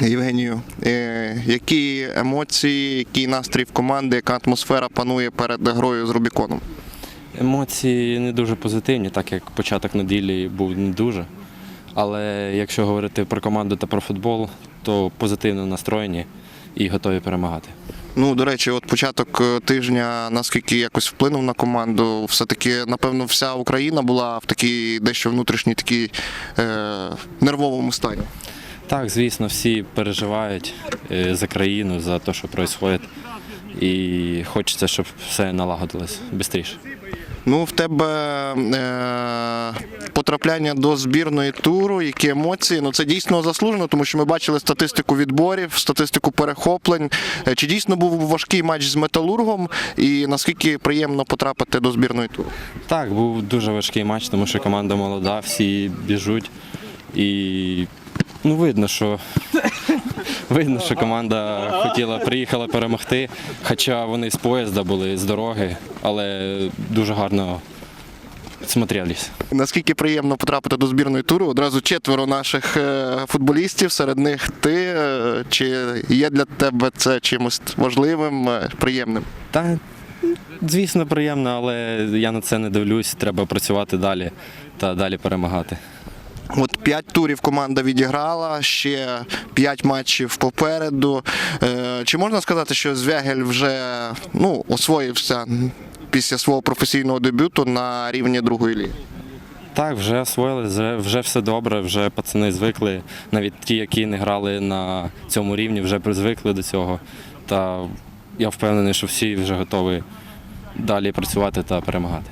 Євгенію, е, які емоції, який настрій в команди, яка атмосфера панує перед грою з Рубіконом? Емоції не дуже позитивні, так як початок неділі був не дуже. Але якщо говорити про команду та про футбол, то позитивно настроєні і готові перемагати. Ну, до речі, от початок е, тижня наскільки якось вплинув на команду, все-таки, напевно, вся Україна була в такій дещо внутрішній такій е, нервовому стані. Так, звісно, всі переживають е, за країну, за те, що відбувається. І хочеться, щоб все налагодилось швидше. Ну, в тебе е, потрапляння до збірної туру, які емоції. Ну це дійсно заслужено, тому що ми бачили статистику відборів, статистику перехоплень. Е, Чи дійсно був важкий матч з металургом, і наскільки приємно потрапити до збірної туру? Так, був дуже важкий матч, тому що команда молода, всі біжуть. І ну, видно, що видно, що команда хотіла, приїхала перемогти. Хоча вони з поїзда були, з дороги, але дуже гарно смотрелись. Наскільки приємно потрапити до збірної туру? Одразу четверо наших е, футболістів, серед них ти. Е, Чи є для тебе це чимось важливим, е, приємним? Та, звісно, приємно, але я на це не дивлюсь. Треба працювати далі та далі перемагати. П'ять турів команда відіграла, ще п'ять матчів попереду. Е, Чи можна сказати, що Звягель вже ну, освоївся після свого професійного дебюту на рівні другої ліги? Так, вже освоїли, вже все добре, вже пацани звикли. Навіть ті, які не грали на цьому рівні, вже призвикли до цього. Та я впевнений, що всі вже готові далі працювати та перемагати.